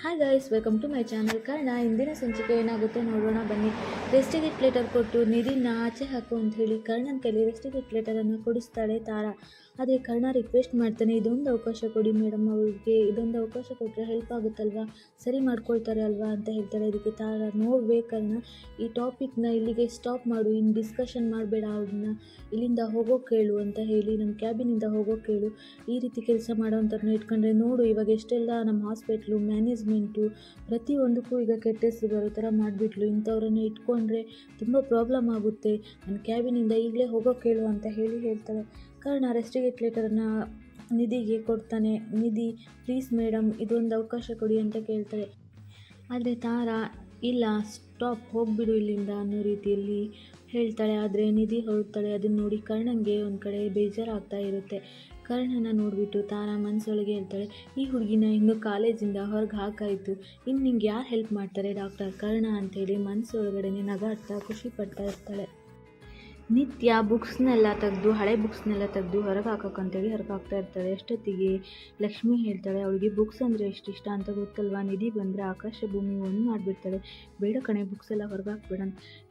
Hi guys welcome to my channel ಕಾರಣ ಇಂದಿನ ಸಂಚಿಕೆ ಏನಾಗುತ್ತೆ ನೋಡೋಣ ಬನ್ನಿ. ರೆಸ್ಟಿಗೇಟ್ ಲೆಟರ್ ಕೊಟ್ಟು ನಿಧಿನ ಆಚೆ ಹಾಕು ಅಂತ ಹೇಳಿ ಕರ್ಣನ ಕೈಲಿ ರೆಸ್ಟಿಗೇಟ್ ಲೆಟರನ್ನು ಕೊಡಿಸ್ತಾಳೆ ತಾರಾ. ಆದರೆ ಕರ್ಣ ರಿಕ್ವೆಸ್ಟ್ ಮಾಡ್ತಾನೆ, ಇದೊಂದು ಅವಕಾಶ ಕೊಡಿ ಮೇಡಮ್ ಅವ್ರಿಗೆ, ಇದೊಂದು ಅವಕಾಶ ಕೊಟ್ಟರೆ ಹೆಲ್ಪ್ ಆಗುತ್ತಲ್ವಾ? ಸರಿ ಮಾಡ್ಕೊಳ್ತಾರೆ ಅಲ್ವಾ? ಅಂತ ಹೇಳ್ತಾರೆ ಇದಕ್ಕೆ ತಾರಾ. ನೋಡ್ವೇ ಕರ್ಣ, ಈ ಟಾಪಿಕ್ನ ಇಲ್ಲಿಗೆ ಸ್ಟಾಪ್ ಮಾಡು ಇನ್ನು ಡಿಸ್ಕಷನ್ ಮಾಡಬೇಡ ಅವ್ರನ್ನ. ಇಲ್ಲಿಂದ ಹೋಗೋಕೆ ಹೇಳು ಅಂತ ಹೇಳಿ ನಮ್ಮ ಕ್ಯಾಬಿನಿಂದ ಹೋಗೋಕೆ ಹೇಳು ಈ ರೀತಿ ಕೆಲಸ ಮಾಡೋವಂಥವ್ರನ್ನ ಇಟ್ಕೊಂಡ್ರೆ ನೋಡು, ಇವಾಗ ಎಷ್ಟೆಲ್ಲ ನಮ್ಮ ಹಾಸ್ಪಿಟ್ಲು ಮ್ಯಾನೇಜ್ಮೆಂಟು ಪ್ರತಿಯೊಂದಕ್ಕೂ ಈಗ ಕೆಟ್ಟ ಹೆಸರು ಬರೋ ಥರ ಮಾಡಿಬಿಟ್ಲು. ಇಂಥವ್ರನ್ನ ಇಟ್ಕೊಂಡ್ರೆ ತುಂಬ ಪ್ರಾಬ್ಲಮ್ ಆಗುತ್ತೆ. ನನ್ನ ಕ್ಯಾಬಿನಿಂದ ಈಗಲೇ ಹೋಗೋಕೆ ಹೇಳು ಅಂತ ಹೇಳಿ ಹೇಳ್ತಾಳೆ. ಕಾರಣ ರೆಸ್ಟಿಗೇಟ್ ಲೆಟರನ್ನು ನಿಧಿಗೆ ಕೊಡ್ತಾನೆ. ನಿಧಿ ಪ್ಲೀಸ್ ಮೇಡಮ್ ಇದೊಂದು ಅವಕಾಶ ಕೊಡಿ ಅಂತ ಕೇಳ್ತಾಳೆ. ಆದರೆ ತಾರಾ, ಇಲ್ಲ ಸ್ಟಾಪ್ ಹೋಗಿಬಿಡು ಇಲ್ಲಿಂದ ಅನ್ನೋ ರೀತಿಯಲ್ಲಿ ಹೇಳ್ತಾಳೆ. ಆದರೆ ನಿಧಿ ಹೊರಡ್ತಾಳೆ. ಅದನ್ನು ನೋಡಿ ಕರ್ಣಂಗೆ ಒಂದು ಕಡೆ ಬೇಜಾರಾಗ್ತಾ ಇರುತ್ತೆ. ಕರ್ಣನ ನೋಡಿಬಿಟ್ಟು ತಾರಾ ಮನಸ್ಸೊಳಗೆ ಹೇಳ್ತಾಳೆ, ಈ ಹುಡುಗಿನ ಇನ್ನು ಕಾಲೇಜಿಂದ ಹೊರಗೆ ಹಾಕಾಯಿತು. ಇನ್ನು ನಿಂಗೆ ಯಾರು ಹೆಲ್ಪ್ ಮಾಡ್ತಾರೆ ಡಾಕ್ಟರ್ ಕರ್ಣ ಅಂತೇಳಿ ಮನಸ್ಸೊಳಗಡೆ ನಗಾಡ್ತಾ ಖುಷಿ ಪಡ್ತಾ ಇರ್ತಾಳೆ. ನಿತ್ಯ ಬುಕ್ಸ್ನೆಲ್ಲ ತೆಗೆದು, ಹಳೆ ಬುಕ್ಸ್ನೆಲ್ಲ ತೆಗೆದು ಹೊರಗೆ ಹಾಕೋಕ್ಕಂತೇಳಿ ಹೊರಗೆ ಹಾಕ್ತಾ ಇರ್ತಾಳೆ ಎಷ್ಟೊತ್ತಿಗೆ ಲಕ್ಷ್ಮಿ ಹೇಳ್ತಾಳೆ, ಅವಳಿಗೆ ಬುಕ್ಸ್ ಅಂದರೆ ಎಷ್ಟು ಇಷ್ಟ ಅಂತ ಗೊತ್ತಲ್ವಾ? ನಿಧಿ ಬಂದರೆ ಆಕಾಶ ಭೂಮಿ ಒಂದು ಮಾಡಿಬಿಡ್ತಾಳೆ. ಬೇಡ ಕಣೆ, ಬುಕ್ಸ್ ಎಲ್ಲ ಹೊರಗೆ ಹಾಕ್ಬೇಡ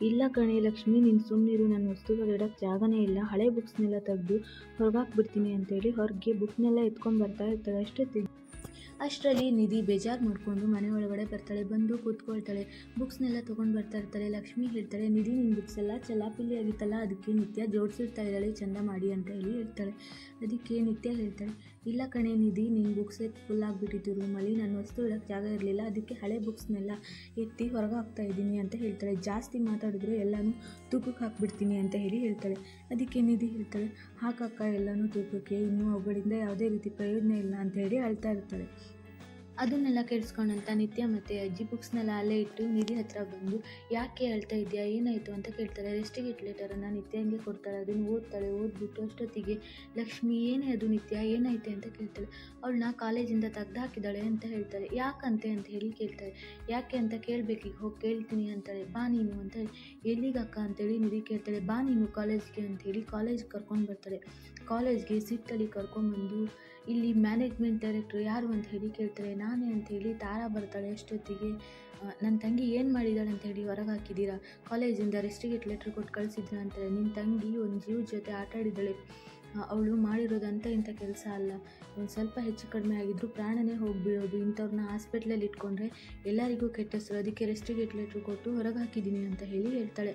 ಇಲ್ಲ ಕಣೆ ಲಕ್ಷ್ಮಿ, ನೀನು ಸುಮ್ಮನಿರು ನನ್ನ ವಸ್ತುಗಳು ಇಡೋಕ್ಕೆ ಜಾಗನೇ ಇಲ್ಲ. ಹಳೆ ಬುಕ್ಸ್ನೆಲ್ಲ ತೆಗೆದು ಹೊರಗೆ ಹಾಕ್ಬಿಡ್ತೀನಿ ಅಂತೇಳಿ ಹೊರಗೆ ಬುಕ್ನೆಲ್ಲ ಎತ್ಕೊಂಡು ಬರ್ತಾ ಇರ್ತಾಳೆ. ಅಷ್ಟೊತ್ತಿಗೆ ಅಷ್ಟರಲ್ಲಿ ನಿಧಿ ಬೇಜಾರು ಮಾಡಿಕೊಂಡು ಮನೆ ಒಳಗಡೆ ಬರ್ತಾಳೆ, ಬಂದು ಕೂತ್ಕೊಳ್ತಾಳೆ. ಬುಕ್ಸ್ನೆಲ್ಲ ತೊಗೊಂಡು ಬರ್ತಾ ಇರ್ತಾಳೆ. ಲಕ್ಷ್ಮಿ ಹೇಳ್ತಾಳೆ, ನಿಧಿ ನಿನ್ನ ಬುಕ್ಸ್ ಎಲ್ಲ ಚಲಾಪಿಲಿ ಆಗಿತ್ತಲ್ಲ ಅದಕ್ಕೆ ನಿತ್ಯ ಜೋಡಿಸಿರ್ತಾ ಇದ್ದಾಳೆ, ಚಂದ ಮಾಡಿ ಅಂತ ಹೇಳಿ ಹೇಳ್ತಾಳೆ. ಅದಕ್ಕೆ ನಿತ್ಯ ಹೇಳ್ತಾಳೆ, ಇಲ್ಲ ಕಣೆ ನಿಧಿ ನಿನ್ನ ಬುಕ್ಸೇ ಫುಲ್ ಆಗಿಬಿಟ್ಟಿತ್ತು ರೂಮಲ್ಲಿ ನಾನು ವಸ್ತು ಇಡೋಕ್ಕೆ ಜಾಗ ಇರಲಿಲ್ಲ ಅದಕ್ಕೆ ಹಳೆ ಬುಕ್ಸ್ನೆಲ್ಲ ಎತ್ತಿ ಹೊರಗೆ ಹಾಕ್ತಾ ಇದ್ದೀನಿ ಅಂತ ಹೇಳ್ತಾಳೆ. ಜಾಸ್ತಿ ಮಾತಾಡಿದ್ರೆ ಎಲ್ಲನೂ ತೂಕಕ್ಕೆ ಹಾಕ್ಬಿಡ್ತೀನಿ ಅಂತ ಹೇಳಿ ಹೇಳ್ತಾಳೆ. ಅದಕ್ಕೆ ನಿಧಿ ಹೇಳ್ತಾಳೆ, ಹಾಕಕ್ಕ, ಎಲ್ಲನೂ ತೂಕಕ್ಕೆ, ಇನ್ನೂ ಅವುಗಳಿಂದ ಯಾವುದೇ ರೀತಿ ಪ್ರಯೋಜನ ಇಲ್ಲ ಅಂತ ಹೇಳಿ ಅಳ್ತಾ ಇರ್ತಾಳೆ. ಅದನ್ನೆಲ್ಲ ಕೇಳಿಸ್ಕೊಂಡಂತ ನಿತ್ಯ ಮತ್ತು ಅಜ್ಜಿ ಬುಕ್ಸ್ನೆಲ್ಲ ಅಲ್ಲೇ ಇಟ್ಟು ನಿಧಿ ಹತ್ರ ಬಂದು, ಯಾಕೆ ಹೇಳ್ತಾ ಇದೆಯಾ ಏನಾಯಿತು? ಅಂತ ಕೇಳ್ತಾಳೆ ರೆಸ್ಟಿಗೇಟ್ ಲೆಟರನ್ನು ನಿತ್ಯಂಗೆ ಕೊಡ್ತಾಳೆ? ಅದನ್ನು ಓದ್ತಾಳೆ, ಓದ್ಬಿಟ್ಟು ಅಷ್ಟೊತ್ತಿಗೆ ಲಕ್ಷ್ಮಿ, ಏನೇ ಅದು ನಿತ್ಯ? ಏನಾಯ್ತೆ? ಅಂತ ಕೇಳ್ತಾಳೆ. ಅವಳನ್ನ ಕಾಲೇಜಿಂದ ತೆಗ್ದು ಹಾಕಿದ್ದಾಳೆ ಅಂತ ಹೇಳ್ತಾಳೆ ಯಾಕಂತೆ? ಅಂತ ಹೇಳಿ ಕೇಳ್ತಾಳೆ ಯಾಕೆ ಅಂತ ಕೇಳಬೇಕೀಗ ಹೋಗಿ ಕೇಳ್ತೀನಿ ಅಂತಾಳೆ. ಬಾ ನೀನು ಅಂತ ಹೇಳಿ. ಎಲ್ಲಿಗಕ್ಕ ಅಂತೇಳಿ ನಿಧಿ ಕೇಳ್ತಾಳೆ. ಬಾ ನೀನು ಕಾಲೇಜ್ಗೆ ಅಂತೇಳಿ ಕಾಲೇಜ್ಗೆ ಕರ್ಕೊಂಡು ಬರ್ತಾಳೆ ಕಾಲೇಜ್ಗೆ ಸಿಟ್ಟಲ್ಲಿ ಕರ್ಕೊಂಡ್ಬಂದು ಇಲ್ಲಿ ಮ್ಯಾನೇಜ್ಮೆಂಟ್ ಡೈರೆಕ್ಟ್ರು ಯಾರು ಅಂತ ಹೇಳಿ ಕೇಳ್ತಾರೆ. ನಾನೇ ಅಂತ ಹೇಳಿ ತಾರಾ ಬರ್ತಾಳೆ ಅಷ್ಟೊತ್ತಿಗೆ. ನನ್ನ ತಂಗಿ ಏನು ಮಾಡಿದಾಳೆ ಅಂತ ಹೇಳಿ ಹೊರಗೆ ಹಾಕಿದ್ದೀರಾ ಕಾಲೇಜಿಂದ ರೆಸ್ಟಿಗೇಟ್ ಲೆಟ್ರ್ ಕೊಟ್ಟು ಕಳಿಸಿದ್ರ ಅಂತಾರೆ ನಿಮ್ಮ ತಂಗಿ ಒಂದು ಜೀವ ಜೊತೆ ಆಟಾಡಿದ್ದಾಳೆ ಅವಳು ಮಾಡಿರೋದಂತ ಇಂಥ ಕೆಲಸ ಅಲ್ಲ. ಒಂದು ಸ್ವಲ್ಪ ಹೆಚ್ಚು ಕಡಿಮೆ ಆಗಿದ್ರು ಪ್ರಾಣನೇ ಹೋಗಿಬಿಡೋದು. ಇಂಥವ್ರನ್ನ ಹಾಸ್ಪಿಟ್ಲಲ್ಲಿ ಇಟ್ಕೊಂಡ್ರೆ ಎಲ್ಲರಿಗೂ ಕೆಟ್ಟ ಹೆಸರು. ಅದಕ್ಕೆ ರೆಸ್ಟಿಗೇಟ್ ಲೆಟ್ರ್ ಕೊಟ್ಟು ಹೊರಗೆ ಹಾಕಿದ್ದೀನಿ ಅಂತ ಹೇಳಿ ಹೇಳ್ತಾಳೆ.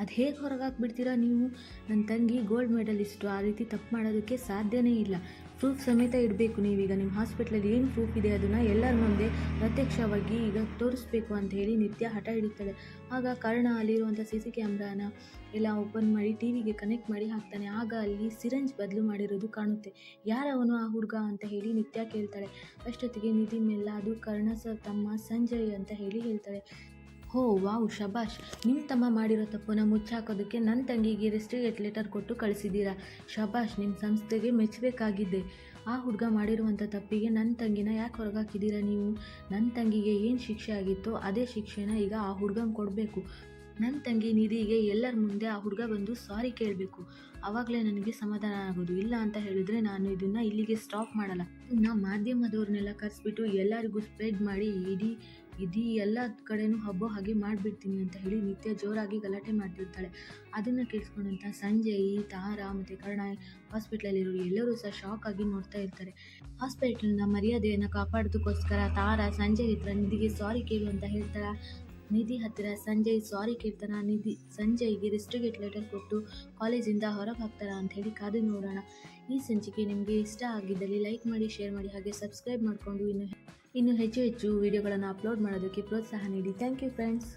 ಅದು ಹೇಗೆ ಹೊರಗೆ ಹಾಕ್ಬಿಡ್ತೀರಾ ನೀವು? ನನ್ನ ತಂಗಿ ಗೋಲ್ಡ್ ಮೆಡಲಿಸ್ಟು ಆ ರೀತಿ ತಪ್ಪು ಮಾಡೋದಕ್ಕೆ ಸಾಧ್ಯನೇ ಇಲ್ಲ. ಪ್ರೂಫ್ ಸಮೇತ ಇಡಬೇಕು ನೀವೀಗ. ನಿಮ್ಮ ಹಾಸ್ಪಿಟ್ಲಲ್ಲಿ ಏನು ಪ್ರೂಫ್ ಇದೆ ಅದನ್ನು ಎಲ್ಲರ ಮುಂದೆ ಪ್ರತ್ಯಕ್ಷವಾಗಿ ಈಗ ತೋರಿಸ್ಬೇಕು ಅಂತ ಹೇಳಿ ನಿತ್ಯ ಹಠ ಹಿಡಿತಾಳೆ ಆಗ ಕರ್ಣ ಅಲ್ಲಿರುವಂಥ ಸಿ ಸಿ ಕ್ಯಾಮ್ರಾನ ಎಲ್ಲ ಓಪನ್ ಮಾಡಿ ಟಿ ವಿಗೆ ಕನೆಕ್ಟ್ ಮಾಡಿ ಹಾಕ್ತಾನೆ. ಆಗ ಅಲ್ಲಿ ಸಿರಂಜ್ ಬದಲು ಮಾಡಿರೋದು ಕಾಣುತ್ತೆ. ಯಾರವನು ಆ ಹುಡುಗ ಅಂತ ಹೇಳಿ ನಿತ್ಯ ಕೇಳ್ತಾಳೆ. ಅಷ್ಟೊತ್ತಿಗೆ ನಿಧಿ ಮೆಲ್ಲ ಅದು ಕರ್ಣ ಸರ್ ತಮ್ಮ ಸಂಜಯ್ ಅಂತ ಹೇಳಿ ಹೇಳ್ತಾಳೆ. ಹೋ, ವಾವ್, ಶಬಾಷ್. ನಿಮ್ಮ ತಮ್ಮ ಮಾಡಿರೋ ತಪ್ಪನ್ನ ಮುಚ್ಚಾಕೋದಕ್ಕೆ ನನ್ನ ತಂಗಿಗೆ ರೆಸ್ಟಿಗೇಟ್ ಲೆಟರ್ ಕೊಟ್ಟು ಕಳಿಸಿದ್ದೀರಾ ಶಬಾಷ್ ನಿಮ್ಮ ಸಂಸ್ಥೆಗೆ ಮೆಚ್ಚಬೇಕಾಗಿದ್ದೆ ಆ ಹುಡುಗ ಮಾಡಿರುವಂಥ ತಪ್ಪಿಗೆ ನನ್ನ ತಂಗಿನ ಯಾಕೆ ಹೊರಗಾಕಿದ್ದೀರಾ ನೀವು? ನನ್ನ ತಂಗಿಗೆ ಏನು ಶಿಕ್ಷೆ ಆಗಿತ್ತೋ ಅದೇ ಶಿಕ್ಷೆನ ಈಗ ಆ ಹುಡುಗಂಗೆ ಕೊಡಬೇಕು. ನನ್ನ ತಂಗಿ ನಿಧಿಗೆ ಎಲ್ಲರ ಮುಂದೆ ಆ ಹುಡುಗ ಬಂದು ಸಾರಿ ಕೇಳಬೇಕು. ಆವಾಗಲೇ ನನಗೆ ಸಮಾಧಾನ ಆಗೋದು. ಇಲ್ಲ ಅಂತ ಹೇಳಿದ್ರೆ ನಾನು ಇದನ್ನು ಇಲ್ಲಿಗೆ ಸ್ಟಾಪ್ ಮಾಡಲ್ಲ. ನಾ ಮಾಧ್ಯಮದವ್ರನ್ನೆಲ್ಲ ಕರೆಸ್ಬಿಟ್ಟು ಎಲ್ಲರಿಗೂ ಸ್ಪ್ರೆಡ್ ಮಾಡಿ ಇಡೀ ಇಡೀ ಎಲ್ಲ ಕಡೆನೂ ಹಬ್ಬ ಹಾಗೆ ಮಾಡಿಬಿಡ್ತೀನಿ ಅಂತ ಹೇಳಿ ನಿತ್ಯ ಜೋರಾಗಿ ಗಲಾಟೆ ಮಾಡ್ತಿರ್ತಾಳೆ. ಅದನ್ನು ಕೇಳಿಸ್ಕೊಂಡಂಥ ಸಂಜಯ್, ತಾರಾ ಮತ್ತು ಕರ್ಣ ಹಾಸ್ಪಿಟ್ಲಲ್ಲಿರೋ ಎಲ್ಲರೂ ಸಹ ಶಾಕ್ ಆಗಿ ನೋಡ್ತಾ ಇರ್ತಾರೆ. ಹಾಸ್ಪಿಟ್ಲಿಂದ ಮರ್ಯಾದೆಯನ್ನು ಕಾಪಾಡೋದಕ್ಕೋಸ್ಕರ ತಾರಾ, ಸಂಜಯ್ ಹತ್ರ ನಿಧಿಗೆ ಸಾರಿ ಕೇಳು ಅಂತ ಹೇಳ್ತಾಳೆ. ನಿಧಿ ಹತ್ತಿರ ಸಂಜಯ್ ಸಾರಿ ಕೇಳ್ತಾನ ನಿಧಿ ಸಂಜಯ್ಗೆ ರಿಸ್ಟ್ರಿಗೇಟ್ ಲೆಟರ್ ಕೊಟ್ಟು ಕಾಲೇಜಿಂದ ಹೊರಗೆ ಹಾಕ್ತಾರ ಅಂತ ಹೇಳಿ ಕಾದು ನೋಡೋಣ. ಈ ಸಂಚಿಕೆ ನಿಮಗೆ ಇಷ್ಟ ಆಗಿದ್ದಲ್ಲಿ ಲೈಕ್ ಮಾಡಿ ಶೇರ್ ಮಾಡಿ ಹಾಗೆ ಸಬ್ಸ್ಕ್ರೈಬ್ ಮಾಡಿಕೊಂಡು ಇನ್ನು ಇನ್ನು ಹೆಚ್ಚು ಹೆಚ್ಚು ವಿಡಿಯೋಗಳನ್ನು ಅಪ್ಲೋಡ್ ಮಾಡೋದಕ್ಕೆ ಪ್ರೋತ್ಸಾಹ ನೀಡಿ. Thank you friends